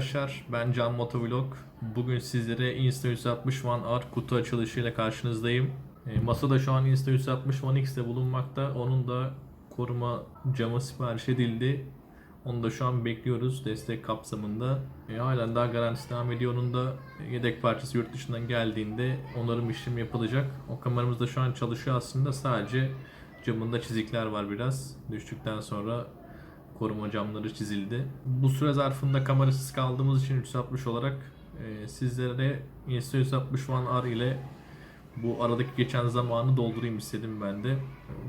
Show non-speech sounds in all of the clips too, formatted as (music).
Arkadaşlar, ben Can Motovlog. Bugün sizlere Insta360 One R kutu açılışıyla karşınızdayım. E, masada şu an Insta360 One X'te bulunmakta. Onun da koruma camı sipariş edildi. Onu da şu an bekliyoruz destek kapsamında. E, halen daha garantisi devam ediyor. Onun da yedek parçası yurt dışından geldiğinde onarım işlemi yapılacak. O kameramız da şu an çalışıyor aslında. Sadece camında çizikler var biraz. Düştükten sonra koruma camları çizildi. Bu süre zarfında kamerasız kaldığımız için 360 olarak e, sizlere Insta360 One R ile bu aradaki geçen zamanı doldurayım istedim ben de.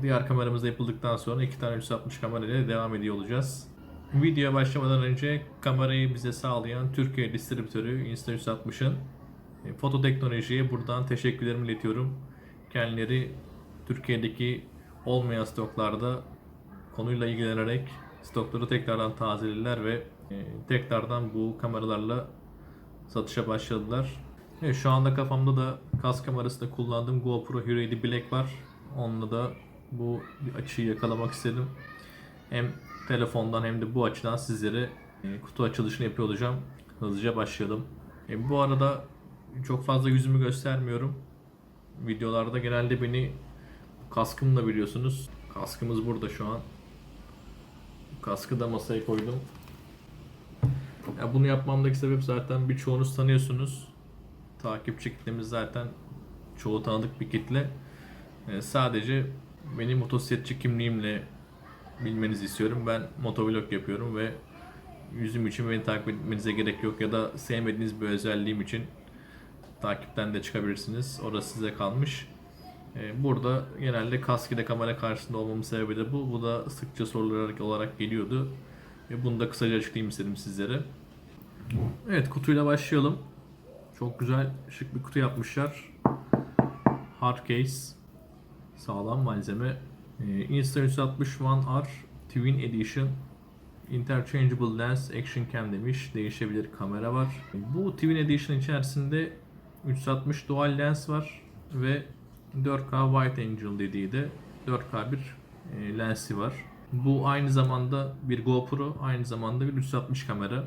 Diğer kameramız yapıldıktan sonra iki tane 360 kamera ile devam ediyor olacağız. Videoya başlamadan önce kamerayı bize sağlayan Türkiye distribütörü Insta360'ın e, foto teknolojiye buradan teşekkürlerimi iletiyorum. Kendileri Türkiye'deki olmayan stoklarda konuyla ilgilenerek stokları tekrardan tazelediler ve e, tekrardan bu kameralarla satışa başladılar. Şu anda kafamda da kas kamerasında kullandığım GoPro Hero 7 Black var. Onunla da bu açıyı yakalamak istedim. Hem telefondan hem de bu açıdan sizlere e, kutu açılışını yapıyor olacağım. Hızlıca başlayalım. E, bu arada çok fazla yüzümü göstermiyorum. Videolarda genelde beni kaskımla biliyorsunuz. Kaskımız burada şu an. Kaskı da masaya koydum. Ya bunu yapmamdaki sebep zaten birçoğunuz tanıyorsunuz. Takipçi kitlemiz zaten çoğu tanıdık bir kitle. Ee, sadece benim motosikletçi kimliğimle bilmenizi istiyorum. Ben motovlog yapıyorum ve yüzüm için beni takip etmenize gerek yok ya da sevmediğiniz bir özelliğim için takipten de çıkabilirsiniz. Orası size kalmış. Ee, Burada genelde kask ile kamera karşısında olmamın sebebi de bu. Bu da sıkça sorular olarak geliyordu. Bunu da kısaca açıklayayım istedim sizlere. Evet kutuyla başlayalım. Çok güzel şık bir kutu yapmışlar. Hard case. Sağlam malzeme. Ee, Insta360 One R Twin Edition. Interchangeable Lens Action Cam demiş. Değişebilir kamera var. Bu Twin Edition içerisinde 360 dual lens var ve 4K Wide Angle dediği de 4K bir e, lensi var. Bu aynı zamanda bir GoPro, aynı zamanda bir 360 kamera.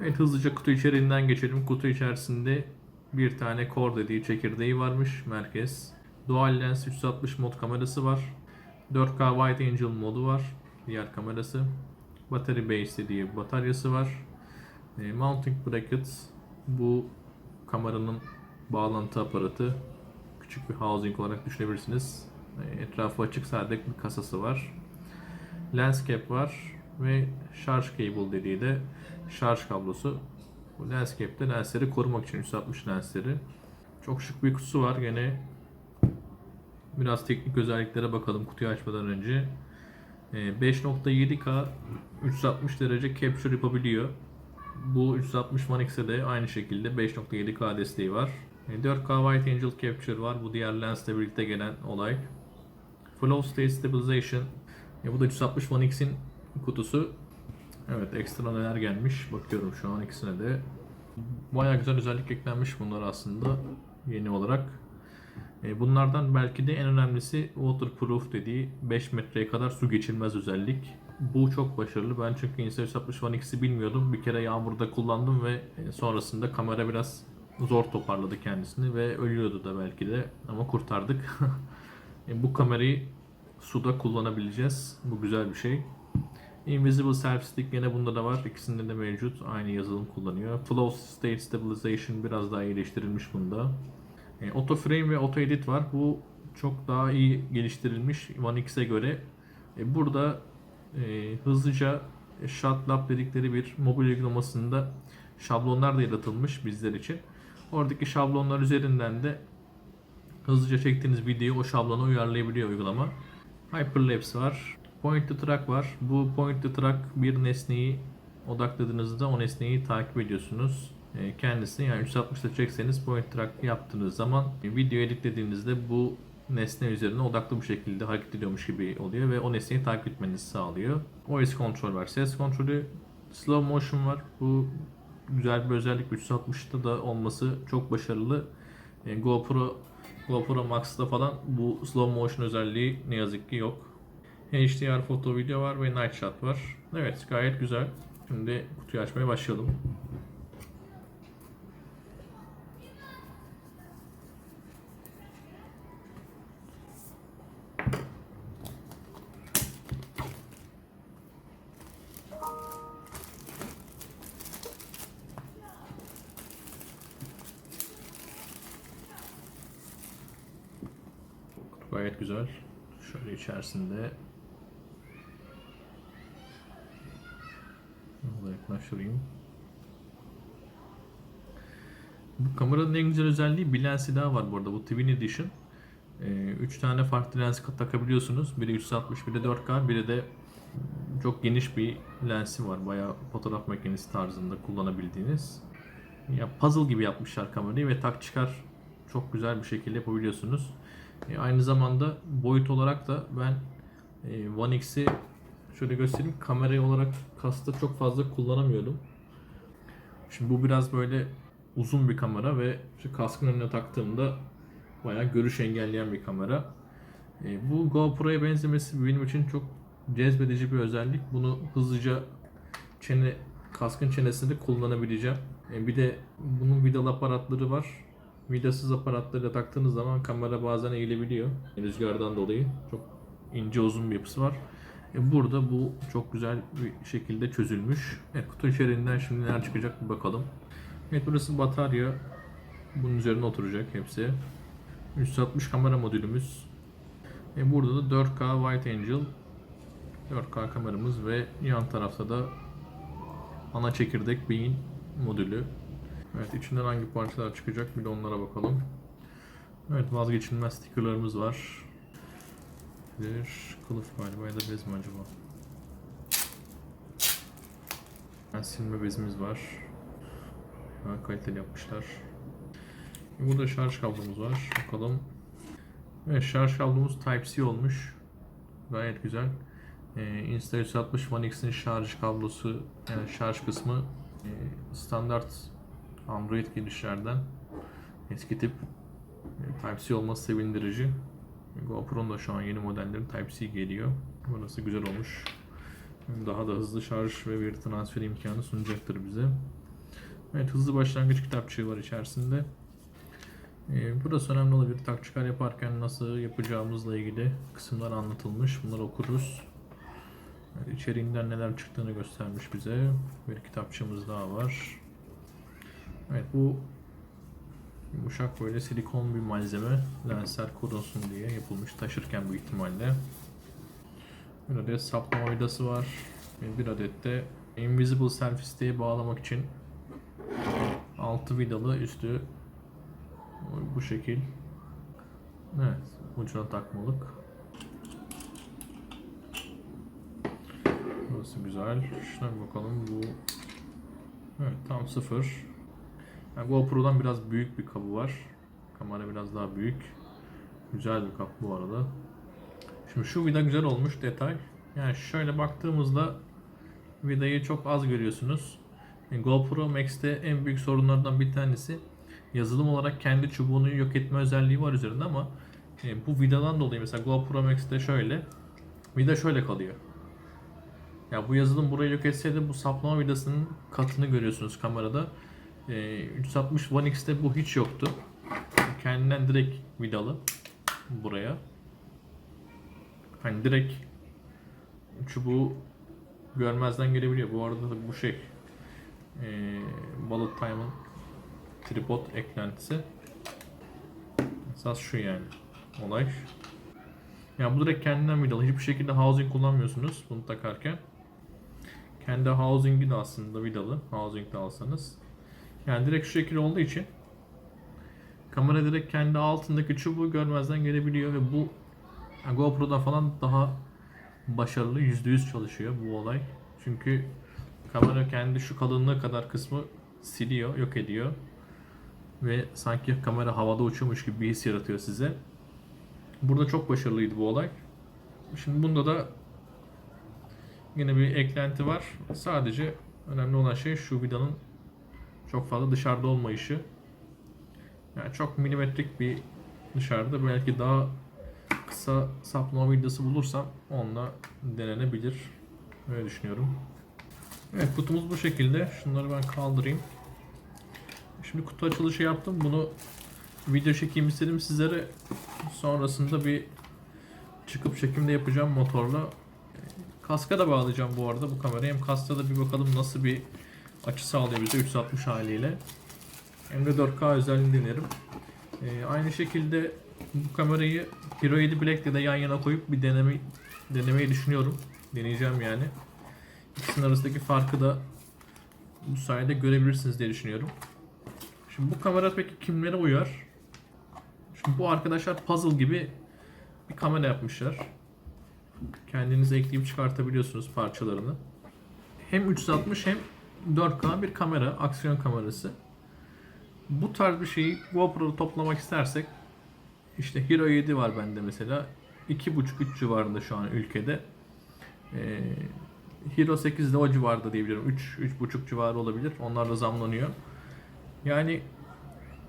Evet hızlıca kutu içeriğinden geçelim. Kutu içerisinde bir tane core dediği çekirdeği varmış merkez. Dual lens 360 mod kamerası var. 4K Wide Angle modu var. Diğer kamerası. Battery base dediği bataryası var. E, mounting bracket bu kameranın bağlantı aparatı küçük bir housing olarak düşünebilirsiniz. E, Etrafı açık sadece bir kasası var. Lens cap var ve şarj cable dediği de şarj kablosu. Bu lens cap de lensleri korumak için 360 lensleri. Çok şık bir kutusu var gene. Biraz teknik özelliklere bakalım kutuyu açmadan önce. E, 5.7K 360 derece capture yapabiliyor. Bu 360 One de aynı şekilde 5.7K desteği var. E, 4K Wide Angle Capture var. Bu diğer lensle birlikte gelen olay. Flow State Stabilization. E, bu da 360 One X'in kutusu. Evet ekstra neler gelmiş. Bakıyorum şu an ikisine de. Bayağı güzel özellik eklenmiş bunlar aslında yeni olarak. E, Bunlardan belki de en önemlisi waterproof dediği 5 metreye kadar su geçirmez özellik. Bu çok başarılı. Ben çünkü Insta360 One X'i bilmiyordum. Bir kere yağmurda kullandım ve e, sonrasında kamera biraz zor toparladı kendisini ve ölüyordu da belki de ama kurtardık. (laughs) E, bu kamerayı suda kullanabileceğiz. Bu güzel bir şey. Invisible Self Stick yine bunda da var. İkisinde de mevcut. Aynı yazılım kullanıyor. Flow State Stabilization biraz daha iyileştirilmiş bunda. E, Auto Frame ve Auto Edit var. Bu çok daha iyi geliştirilmiş One X'e göre. E, burada e, hızlıca ShotLab dedikleri bir mobil uygulamasında şablonlar da yaratılmış bizler için. Oradaki şablonlar üzerinden de hızlıca çektiğiniz videoyu o şablona uyarlayabiliyor uygulama. Hyperlapse var. Point to track var. Bu point to track bir nesneyi odakladığınızda o nesneyi takip ediyorsunuz. E, Kendisini yani 360'da çekseniz point track yaptığınız zaman video editlediğinizde bu nesne üzerine odaklı bir şekilde hareket ediyormuş gibi oluyor ve o nesneyi takip etmenizi sağlıyor. Voice control var, ses kontrolü, slow motion var. Bu güzel bir özellik 360'da da olması çok başarılı. E, GoPro GoPro Max'ta falan bu slow motion özelliği ne yazık ki yok. HDR foto video var ve night shot var. Evet gayet güzel. Şimdi kutuyu açmaya başlayalım. İçerisinde Bunu yaklaştırayım. Bu kameranın en güzel özelliği bir lensi daha var bu arada. Bu Twin Edition. 3 tane farklı lens takabiliyorsunuz. Biri 360, biri 4K, biri de çok geniş bir lensi var. Bayağı fotoğraf makinesi tarzında kullanabildiğiniz. Ya puzzle gibi yapmışlar kamerayı ve tak çıkar çok güzel bir şekilde yapabiliyorsunuz. E, aynı zamanda boyut olarak da ben e, One X'i şöyle göstereyim. Kamerayı olarak kasta çok fazla kullanamıyordum. Şimdi bu biraz böyle uzun bir kamera ve şu kaskın önüne taktığımda bayağı görüş engelleyen bir kamera. E, bu GoPro'ya benzemesi benim için çok cezbedici bir özellik. Bunu hızlıca çene kaskın çenesinde kullanabileceğim. E, bir de bunun vidalı aparatları var. Vidasız aparatları taktığınız zaman kamera bazen eğilebiliyor. Rüzgardan dolayı çok ince uzun bir yapısı var. E, Burada bu çok güzel bir şekilde çözülmüş. Evet, kutu içeriğinden şimdi neler çıkacak bir bakalım. Evet burası batarya. Bunun üzerine oturacak hepsi. 360 kamera modülümüz. E, burada da 4K White Angel 4K kameramız ve yan tarafta da ana çekirdek beyin modülü. Evet içinden hangi parçalar çıkacak bir de onlara bakalım. Evet vazgeçilmez stickerlarımız var. Bir kılıf galiba ya da bez mi acaba? Yani silme bezimiz var. Ha, kaliteli yapmışlar. Burada şarj kablomuz var. Bakalım. Evet şarj kablomuz Type-C olmuş. Gayet güzel. Ee, Insta360 One X'in şarj kablosu yani şarj kısmı e, standart Android girişlerden eski tip e, Type-C olması sevindirici. GoPro'nun da şu an yeni modelleri Type-C geliyor. Burası güzel olmuş. Daha da hızlı şarj ve veri transferi imkanı sunacaktır bize. Evet hızlı başlangıç kitapçığı var içerisinde. Ee, burası önemli olabilir. Tak çıkar yaparken nasıl yapacağımızla ilgili kısımlar anlatılmış. Bunları okuruz. İçeriğinden neler çıktığını göstermiş bize. Bir kitapçığımız daha var. Evet bu yumuşak böyle silikon bir malzeme. Lensler korunsun diye yapılmış taşırken bu ihtimalle. Bir adet saplama vidası var. Bir adet de Invisible Selfie Stick'e bağlamak için altı vidalı üstü bu şekil. Evet, ucuna takmalık. Burası güzel. Şuna bir bakalım bu. Evet, tam sıfır. Yani GoPro'dan biraz büyük bir kabı var. Kamera biraz daha büyük. Güzel bir kap bu arada. Şimdi şu vida güzel olmuş detay. Yani şöyle baktığımızda vidayı çok az görüyorsunuz. Yani GoPro Max'te en büyük sorunlardan bir tanesi yazılım olarak kendi çubuğunu yok etme özelliği var üzerinde ama e, bu vidadan dolayı mesela GoPro Max'te şöyle vida şöyle kalıyor. Ya bu yazılım burayı yok etseydi bu saplama vidasının katını görüyorsunuz kamerada. E, 360 One X'te bu hiç yoktu. Kendinden direkt vidalı buraya. Hani direkt çubuğu görmezden gelebiliyor. Bu arada da bu şey e, Bullet Time'ın tripod eklentisi. Esas şu yani olay. Yani bu direkt kendinden vidalı. Hiçbir şekilde housing kullanmıyorsunuz bunu takarken. Kendi housing'i de aslında vidalı. Housing de alsanız. Yani direkt şu şekilde olduğu için kamera direkt kendi altındaki çubuğu görmezden gelebiliyor ve bu yani GoPro'da falan daha başarılı %100 çalışıyor bu olay. Çünkü kamera kendi şu kalınlığı kadar kısmı siliyor, yok ediyor. Ve sanki kamera havada uçuyormuş gibi bir his yaratıyor size. Burada çok başarılıydı bu olay. Şimdi bunda da yine bir eklenti var. Sadece önemli olan şey şu vidanın çok fazla dışarıda olmayışı. Yani çok milimetrik bir dışarıda belki daha kısa saplama vidası bulursam onunla denenebilir. Öyle düşünüyorum. Evet kutumuz bu şekilde. Şunları ben kaldırayım. Şimdi kutu açılışı yaptım. Bunu video çekeyim istedim sizlere. Sonrasında bir çıkıp çekimde yapacağım motorla. Kaska da bağlayacağım bu arada bu kamerayı. Hem kaska da bir bakalım nasıl bir açı sağlıyor bize 360 haliyle. Hem de 4K özelliğini denerim. Ee, aynı şekilde bu kamerayı Hero 7 Black ile de yan yana koyup bir deneme denemeyi düşünüyorum. Deneyeceğim yani. İkisinin arasındaki farkı da bu sayede görebilirsiniz diye düşünüyorum. Şimdi bu kamera peki kimlere uyar? Şimdi bu arkadaşlar puzzle gibi bir kamera yapmışlar. Kendiniz ekleyip çıkartabiliyorsunuz parçalarını. Hem 360 hem 4K bir kamera, aksiyon kamerası. Bu tarz bir şeyi GoPro'da toplamak istersek işte Hero 7 var bende mesela. 2.5-3 civarında şu an ülkede. Ee, Hero 8 de o civarda diyebilirim. 3 3.5 civarı olabilir. Onlar da zamlanıyor. Yani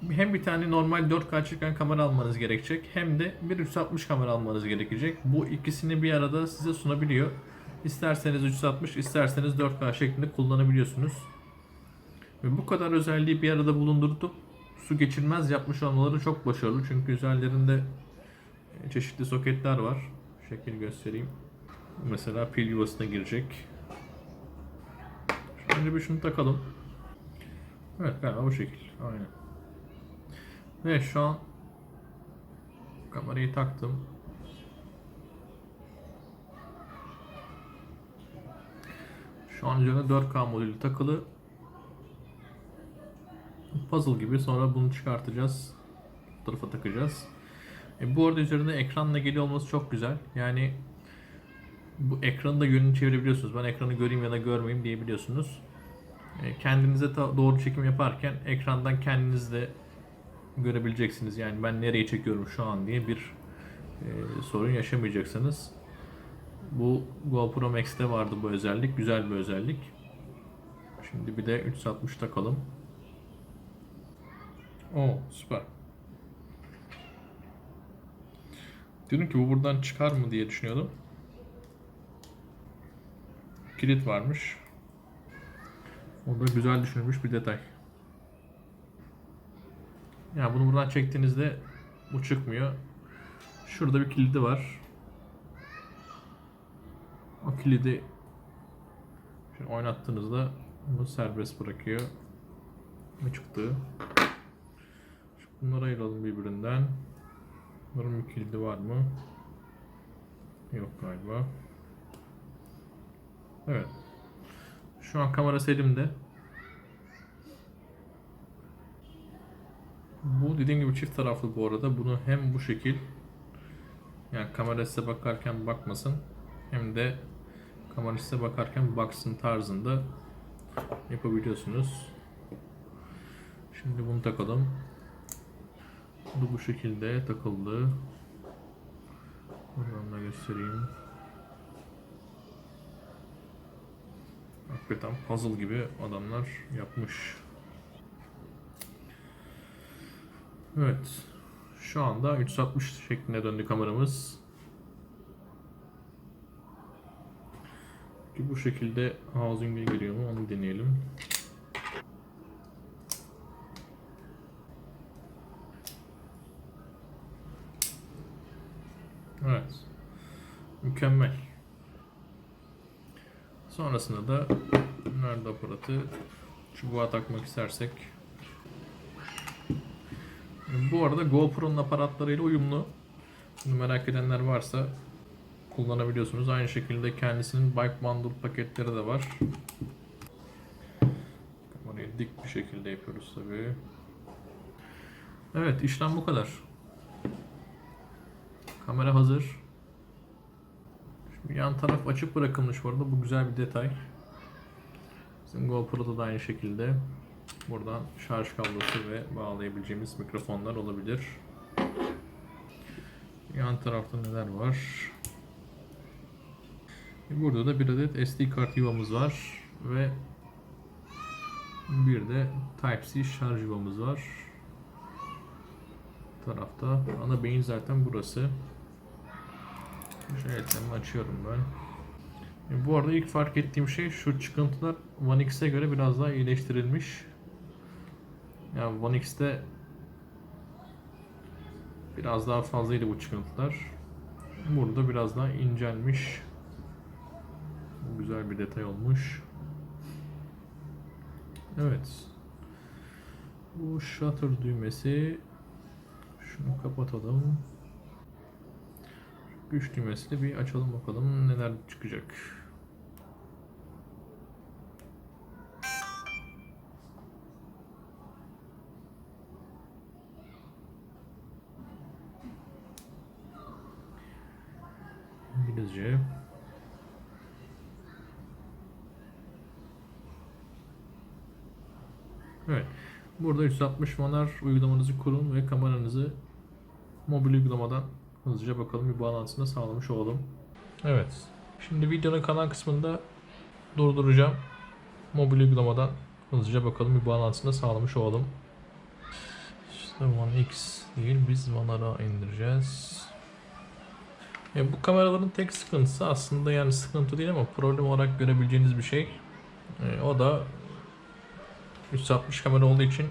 hem bir tane normal 4K çıkan kamera almanız gerekecek hem de bir 360 kamera almanız gerekecek. Bu ikisini bir arada size sunabiliyor. İsterseniz 360, isterseniz 4K şeklinde kullanabiliyorsunuz. Ve bu kadar özelliği bir arada bulundurup su geçirmez yapmış olmaları çok başarılı. Çünkü üzerlerinde çeşitli soketler var. Şekil göstereyim. Mesela pil yuvasına girecek. Önce bir şunu takalım. Evet galiba bu şekil. Aynen. Ve şu an kamerayı taktım. Şu an üzerine 4K modülü takılı. Puzzle gibi sonra bunu çıkartacağız. Bu tarafa takacağız. E, bu arada üzerinde ekranla geliyor olması çok güzel. Yani bu ekranı da yönünü çevirebiliyorsunuz. Ben ekranı göreyim ya da görmeyeyim diyebiliyorsunuz. E, kendinize doğru çekim yaparken ekrandan kendiniz de görebileceksiniz. Yani ben nereye çekiyorum şu an diye bir e, sorun yaşamayacaksınız. Bu GoPro Max'te vardı bu özellik. Güzel bir özellik. Şimdi bir de 360 takalım. Oo süper. Dedim ki bu buradan çıkar mı diye düşünüyordum. Kilit varmış. O da güzel düşünülmüş bir detay. Yani bunu buradan çektiğinizde bu çıkmıyor. Şurada bir kilidi var. O kilidi şimdi oynattığınızda bunu serbest bırakıyor. Ne çıktı? Şimdi bunları ayıralım birbirinden. Bunların bir kilidi var mı? Yok galiba. Evet. Şu an kamera elimde. Bu dediğim gibi çift taraflı bu arada. Bunu hem bu şekil yani kamera size bakarken bakmasın hem de kamera size bakarken baksın tarzında yapabiliyorsunuz. Şimdi bunu takalım. Bu bu şekilde takıldı. Buradan da göstereyim. Hakikaten puzzle gibi adamlar yapmış. Evet. Şu anda 360 şeklinde döndü kameramız. Bu şekilde housing'e giriyor mu onu deneyelim. Evet. Mükemmel. Sonrasında da nerede aparatı çubuğa takmak istersek bu arada GoPro'nun aparatlarıyla uyumlu. Bunu merak edenler varsa kullanabiliyorsunuz. Aynı şekilde kendisinin Bike Bundle paketleri de var. Kamerayı dik bir şekilde yapıyoruz tabii. Evet işlem bu kadar. Kamera hazır. Şimdi yan taraf açık bırakılmış bu arada. Bu güzel bir detay. Bizim GoPro'da da aynı şekilde. Buradan şarj kablosu ve bağlayabileceğimiz mikrofonlar olabilir. Yan tarafta neler var? Burada da bir adet SD kart yuvamız var ve bir de Type-C şarj yuvamız var. Tarafta ana beyin zaten burası. Şöyle açıyorum ben. E, Bu arada ilk fark ettiğim şey şu çıkıntılar One X'e göre biraz daha iyileştirilmiş. Yani One X'te biraz daha fazlaydı bu çıkıntılar. Burada biraz daha incelmiş. Güzel bir detay olmuş. Evet. Bu shutter düğmesi şunu kapatalım. Güç düğmesini bir açalım bakalım neler çıkacak. İngilizce. Evet. Burada 360 manar uygulamanızı kurun ve kameranızı mobil uygulamadan hızlıca bakalım bir bağlantısını sağlamış olalım. Evet. Şimdi videonun kalan kısmında durduracağım. Mobil uygulamadan hızlıca bakalım bir bağlantısını sağlamış olalım. İşte One X değil biz One'lara indireceğiz. E, bu kameraların tek sıkıntısı aslında yani sıkıntı değil ama problem olarak görebileceğiniz bir şey. E, o da 360 kamera olduğu için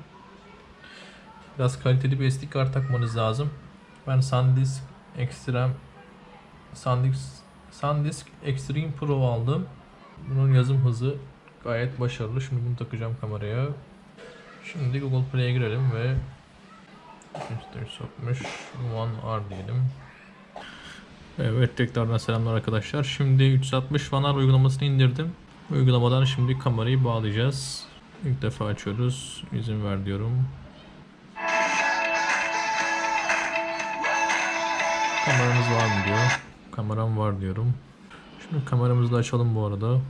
biraz kaliteli bir SD kart takmanız lazım. Ben SanDisk Extreme SanDisk SanDisk Extreme Pro aldım. Bunun yazım hızı gayet başarılı. Şimdi bunu takacağım kameraya. Şimdi Google Play'e girelim ve sokmuş One R diyelim. Evet tekrardan selamlar arkadaşlar. Şimdi 360 Fanar uygulamasını indirdim. Uygulamadan şimdi kamerayı bağlayacağız. İlk defa açıyoruz. İzin ver diyorum. Kameranız var mı diyor. Kameram var diyorum. Şimdi kameramızı da açalım bu arada.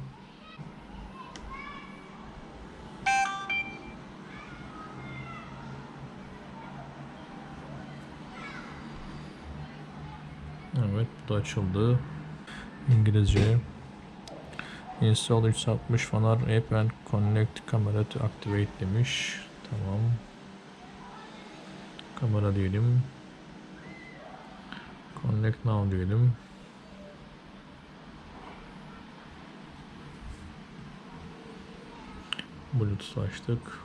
Evet bu da açıldı. İngilizce. Install 360 Fanar App and Connect Camera to Activate demiş. Tamam. Kamera diyelim. Connect now diyelim. Bluetooth açtık.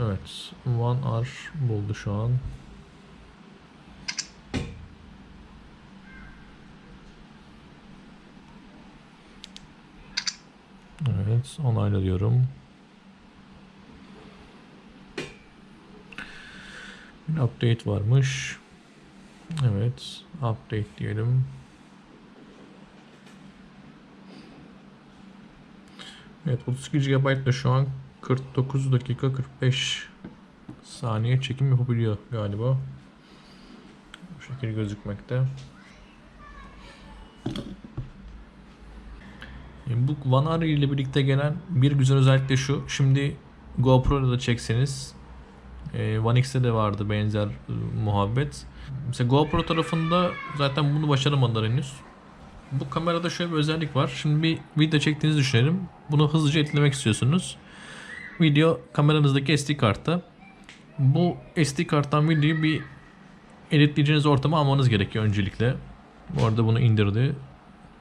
Evet. One R buldu şu an. Evet, onayla. Bir update varmış. Evet, update diyelim. Evet, 32 GB da şu an 49 dakika 45 saniye çekim yapabiliyor galiba. Bu şekilde gözükmekte. Bu One ile birlikte gelen bir güzel özellik de şu. Şimdi GoPro'da da çekseniz e, One X'te de vardı benzer e, muhabbet. Mesela GoPro tarafında zaten bunu başaramadılar henüz. Bu kamerada şöyle bir özellik var. Şimdi bir video çektiğinizi düşünelim. Bunu hızlıca editlemek istiyorsunuz. Video kameranızdaki SD kartta. Bu SD karttan videoyu bir editleyeceğiniz ortama almanız gerekiyor öncelikle. Bu arada bunu indirdi.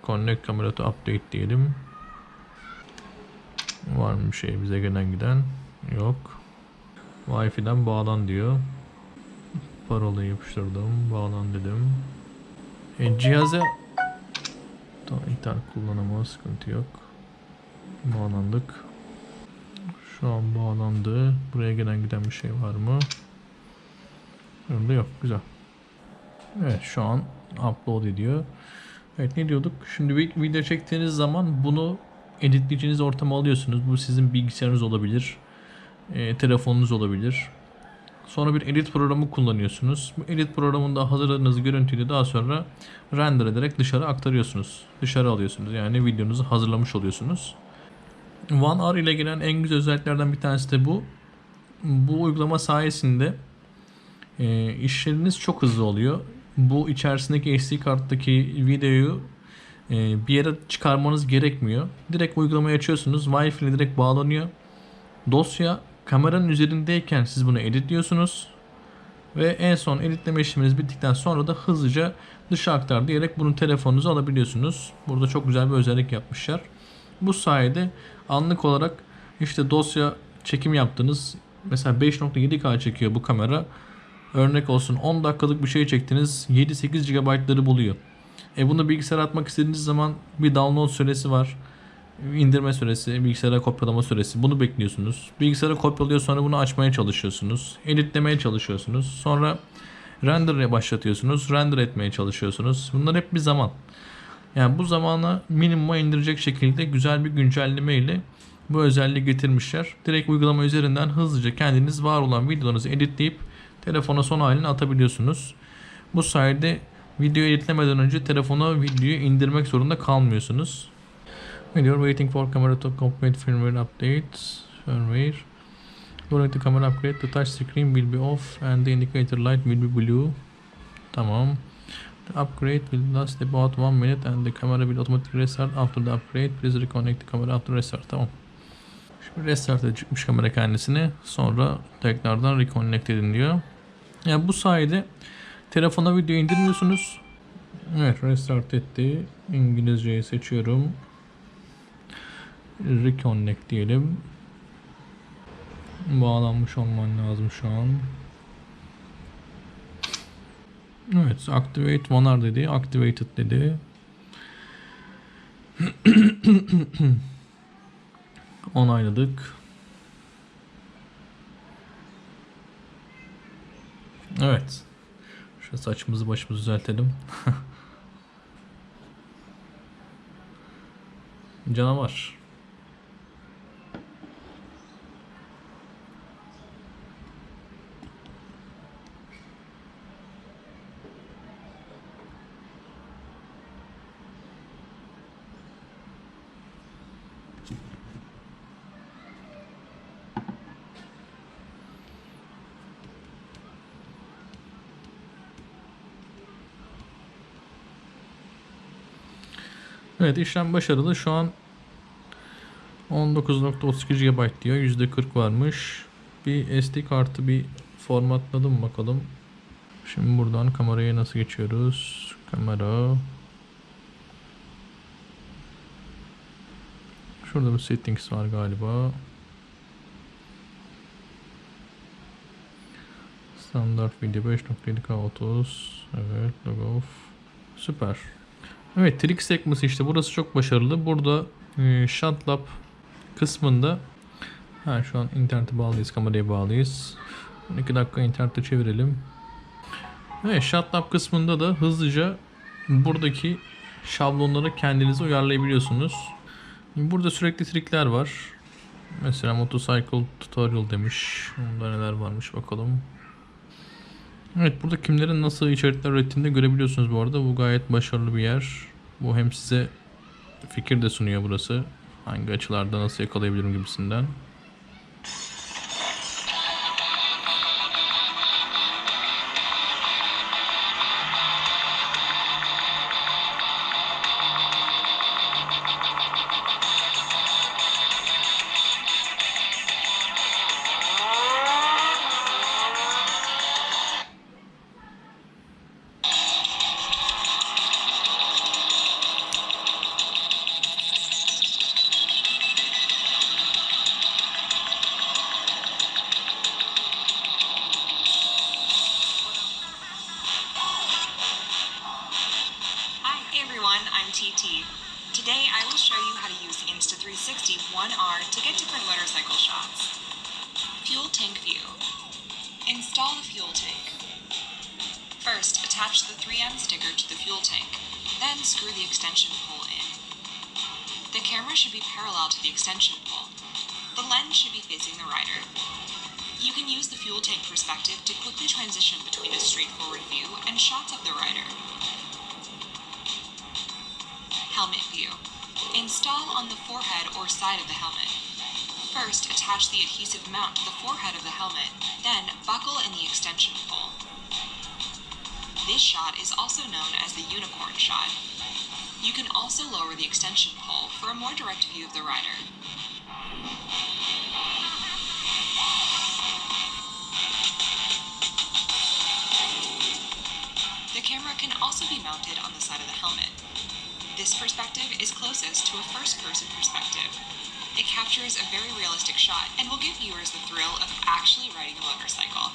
Connect camera to update diyelim. Var mı bir şey bize gelen giden? Yok. Wi-Fi'den bağlan diyor. Parolayı yapıştırdım. Bağlan dedim. E, cihaza Tamam, internet kullanımı sıkıntı yok. Bağlandık. Şu an bağlandı. Buraya gelen giden bir şey var mı? Önde yok. Güzel. Evet şu an upload ediyor. Evet ne diyorduk? Şimdi bir video çektiğiniz zaman bunu editleyeceğiniz ortama alıyorsunuz. Bu sizin bilgisayarınız olabilir. e, telefonunuz olabilir. Sonra bir edit programı kullanıyorsunuz. Bu edit programında hazırladığınız görüntüyü daha sonra render ederek dışarı aktarıyorsunuz. Dışarı alıyorsunuz. Yani videonuzu hazırlamış oluyorsunuz. One R ile gelen en güzel özelliklerden bir tanesi de bu. Bu uygulama sayesinde e, işleriniz çok hızlı oluyor. Bu içerisindeki SD karttaki videoyu e, bir yere çıkarmanız gerekmiyor. Direkt uygulamayı açıyorsunuz. Wi-Fi ile direkt bağlanıyor. Dosya kameranın üzerindeyken siz bunu editliyorsunuz. Ve en son editleme işleminiz bittikten sonra da hızlıca dışa aktar diyerek bunu telefonunuza alabiliyorsunuz. Burada çok güzel bir özellik yapmışlar. Bu sayede anlık olarak işte dosya çekim yaptınız. Mesela 5.7K çekiyor bu kamera. Örnek olsun 10 dakikalık bir şey çektiniz 7-8 GB'ları buluyor. E bunu bilgisayara atmak istediğiniz zaman bir download süresi var. indirme süresi, bilgisayara kopyalama süresi. Bunu bekliyorsunuz. Bilgisayara kopyalıyor sonra bunu açmaya çalışıyorsunuz. Editlemeye çalışıyorsunuz. Sonra render'e başlatıyorsunuz. Render etmeye çalışıyorsunuz. Bunlar hep bir zaman. Yani bu zamana minimuma indirecek şekilde güzel bir güncelleme ile bu özelliği getirmişler. Direkt uygulama üzerinden hızlıca kendiniz var olan videolarınızı editleyip telefona son halini atabiliyorsunuz. Bu sayede video editlemeden önce telefona videoyu indirmek zorunda kalmıyorsunuz. When you're waiting for camera to complete firmware updates, firmware, during the camera upgrade, the touch screen will be off and the indicator light will be blue. Tamam. The upgrade will last about one minute and the camera will automatically restart after the upgrade. Please reconnect the camera after restart. Tamam. Şimdi restart edecekmiş kamera kendisini. Sonra tekrardan reconnect edin diyor. Yani bu sayede telefona video indirmiyorsunuz. Evet restart etti. İngilizceyi seçiyorum. Reconnect diyelim. Bağlanmış olman lazım şu an. Evet activate onar dedi. Activated dedi. (clears throat) Onayladık. Evet. Şu saçımızı başımızı düzeltelim. (laughs) Canavar. Evet işlem başarılı. Şu an 19.32 GB diyor. %40 varmış. Bir SD kartı bir formatladım bakalım. Şimdi buradan kameraya nasıl geçiyoruz? Kamera. Şurada bir settings var galiba. Standart video 5.7K 30. Evet logo off. Süper. Evet trik sekmesi işte burası çok başarılı. Burada e, ShotLab kısmında ha, şu an internete bağlıyız kameraya bağlıyız. 12 dakika internette çevirelim. Evet ShotLab kısmında da hızlıca buradaki şablonları kendinize uyarlayabiliyorsunuz. Burada sürekli trikler var. Mesela motorcycle tutorial demiş. Onda neler varmış bakalım. Evet burada kimlerin nasıl içerikler ürettiğini de görebiliyorsunuz bu arada. Bu gayet başarılı bir yer. Bu hem size fikir de sunuyor burası. Hangi açılarda nasıl yakalayabilirim gibisinden. 1R to get different motorcycle shots. Fuel tank view. Install the fuel tank. First, attach the 3M sticker to the fuel tank, then screw the extension pole in. The camera should be parallel to the extension pole. The lens should be facing the rider. You can use the fuel tank perspective to quickly transition between a straightforward view and shots of the rider. Helmet view. Install on the forehead or side of the helmet. First, attach the adhesive mount to the forehead of the helmet, then buckle in the extension pole. This shot is also known as the unicorn shot. You can also lower the extension pole for a more direct view of the rider. The camera can also be mounted on the side of the helmet. This perspective is closest to a first person perspective. It captures a very realistic shot and will give viewers the thrill of actually riding a motorcycle.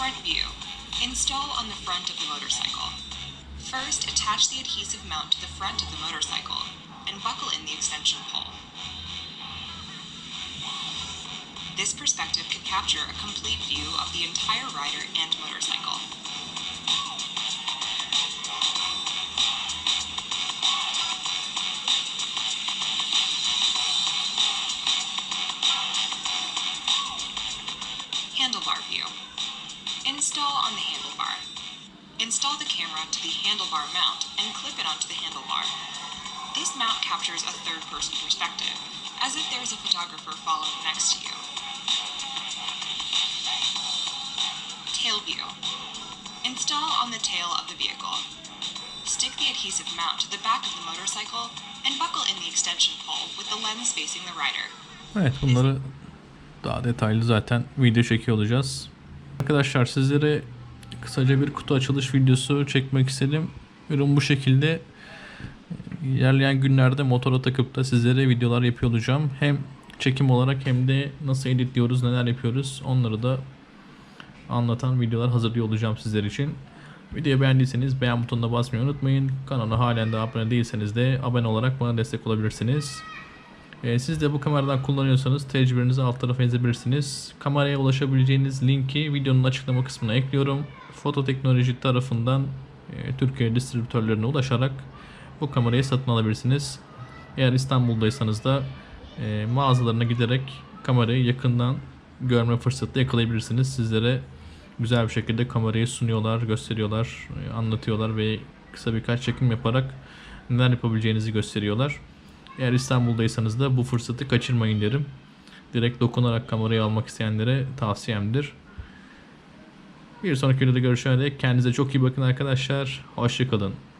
Front view. Install on the front of the motorcycle. First, attach the adhesive mount to the front of the motorcycle and buckle in the extension pole. This perspective can capture a complete view of the entire rider and motorcycle. Person perspective, as if there is a photographer following next to you. Tail view. Install on the tail of the vehicle. Stick the adhesive mount to the back of the motorcycle and buckle in the extension pole with the lens facing the rider. Evet bunları daha detaylı zaten video çekiyor olacağız. Arkadaşlar sizlere kısaca bir kutu açılış videosu çekmek istedim. Ürün bu şekilde. İlerleyen günlerde motora takıp da sizlere videolar yapıyor olacağım. Hem çekim olarak hem de nasıl editliyoruz, neler yapıyoruz onları da anlatan videolar hazırlıyor olacağım sizler için. Videoyu beğendiyseniz beğen butonuna basmayı unutmayın. Kanala halen de abone değilseniz de abone olarak bana destek olabilirsiniz. Ee, siz de bu kameradan kullanıyorsanız tecrübenizi alt tarafa yazabilirsiniz. Kameraya ulaşabileceğiniz linki videonun açıklama kısmına ekliyorum. Fototeknoloji tarafından e, Türkiye distribütörlerine ulaşarak bu kamerayı satın alabilirsiniz. Eğer İstanbul'daysanız da e, mağazalarına giderek kamerayı yakından görme fırsatı yakalayabilirsiniz. Sizlere güzel bir şekilde kamerayı sunuyorlar, gösteriyorlar, e, anlatıyorlar ve kısa birkaç çekim yaparak neler yapabileceğinizi gösteriyorlar. Eğer İstanbul'daysanız da bu fırsatı kaçırmayın derim. Direkt dokunarak kamerayı almak isteyenlere tavsiyemdir. Bir sonraki videoda görüşene dek kendinize çok iyi bakın arkadaşlar. Hoşçakalın.